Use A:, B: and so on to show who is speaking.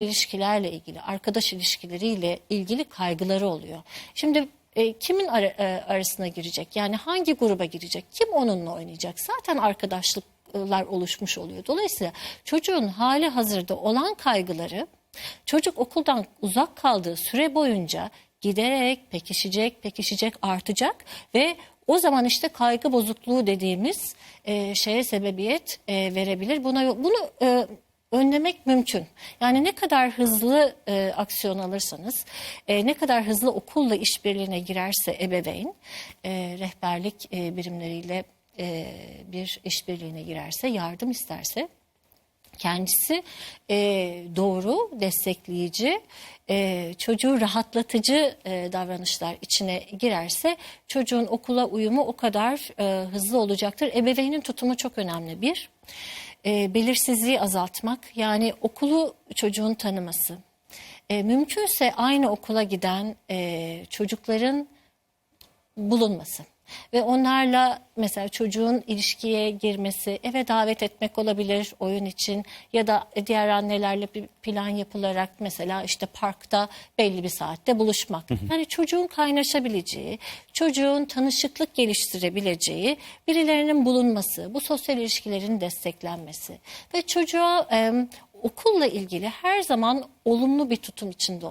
A: ilişkilerle ilgili, arkadaş ilişkileriyle ilgili kaygıları oluyor. Şimdi e, kimin ara- e, arasına girecek? Yani hangi gruba girecek? Kim onunla oynayacak? Zaten arkadaşlıklar oluşmuş oluyor. Dolayısıyla çocuğun hali hazırda olan kaygıları çocuk okuldan uzak kaldığı süre boyunca giderek pekişecek, pekişecek, artacak ve o zaman işte kaygı bozukluğu dediğimiz e, şeye sebebiyet e, verebilir. Buna bunu e, önlemek mümkün. Yani ne kadar hızlı e, aksiyon alırsanız, e, ne kadar hızlı okulla işbirliğine girerse ebeveyn, e, rehberlik e, birimleriyle e, bir işbirliğine girerse, yardım isterse, kendisi e, doğru, destekleyici, e, çocuğu rahatlatıcı e, davranışlar içine girerse çocuğun okula uyumu o kadar e, hızlı olacaktır. Ebeveynin tutumu çok önemli bir. E, belirsizliği azaltmak yani okulu çocuğun tanıması. E, mümkünse aynı okula giden e, çocukların bulunması ve onlarla mesela çocuğun ilişkiye girmesi, eve davet etmek olabilir oyun için ya da diğer annelerle bir plan yapılarak mesela işte parkta belli bir saatte buluşmak. Yani çocuğun kaynaşabileceği, çocuğun tanışıklık geliştirebileceği birilerinin bulunması, bu sosyal ilişkilerin desteklenmesi ve çocuğa em, okulla ilgili her zaman olumlu bir tutum içinde